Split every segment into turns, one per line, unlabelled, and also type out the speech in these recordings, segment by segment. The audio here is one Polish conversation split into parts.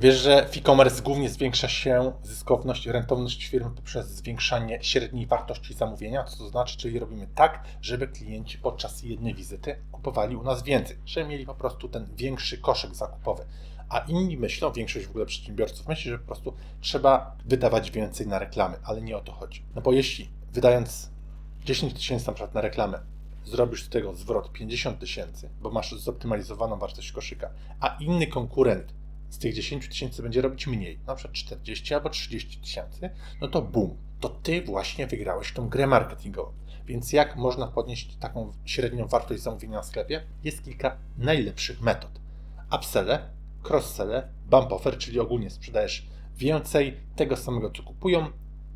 Wiesz, że w e-commerce głównie zwiększa się zyskowność i rentowność firmy poprzez zwiększanie średniej wartości zamówienia, co to znaczy, czyli robimy tak, żeby klienci podczas jednej wizyty kupowali u nas więcej, żeby mieli po prostu ten większy koszyk zakupowy. A inni myślą, większość w ogóle przedsiębiorców myśli, że po prostu trzeba wydawać więcej na reklamy, ale nie o to chodzi. No bo jeśli wydając 10 tysięcy na przykład na reklamę, zrobisz z tego zwrot 50 tysięcy, bo masz zoptymalizowaną wartość koszyka, a inny konkurent z tych 10 tysięcy będzie robić mniej, na przykład 40 albo 30 tysięcy, no to bum, to ty właśnie wygrałeś tą grę marketingową. Więc jak można podnieść taką średnią wartość zamówienia na sklepie? Jest kilka najlepszych metod. Upselle, cross-selle, bump offer, czyli ogólnie sprzedajesz więcej tego samego, co kupują,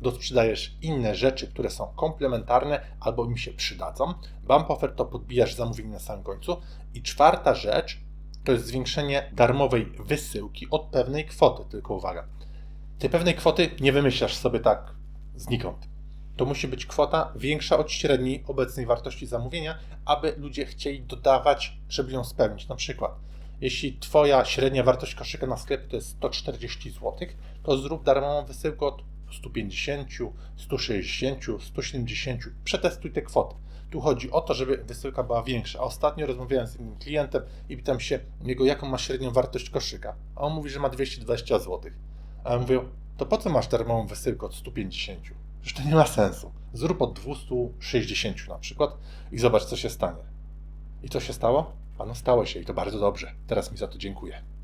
dosprzedajesz inne rzeczy, które są komplementarne albo im się przydadzą. Bump offer to podbijasz zamówienie na samym końcu. I czwarta rzecz to jest zwiększenie darmowej wysyłki od pewnej kwoty. Tylko uwaga, tej pewnej kwoty nie wymyślasz sobie tak znikąd. To musi być kwota większa od średniej obecnej wartości zamówienia, aby ludzie chcieli dodawać, żeby ją spełnić. Na przykład, jeśli Twoja średnia wartość koszyka na sklepie to jest 140 zł, to zrób darmową wysyłkę od 150, 160, 170. Przetestuj te kwoty. Tu chodzi o to, żeby wysyłka była większa. A ostatnio rozmawiałem z innym klientem i pytam się jego, jaką ma średnią wartość koszyka. A on mówi, że ma 220 zł. A ja mówię, to po co masz darmową wysyłkę od 150? Przecież to nie ma sensu. Zrób od 260 na przykład i zobacz, co się stanie. I co się stało? A no stało się i to bardzo dobrze. Teraz mi za to dziękuję.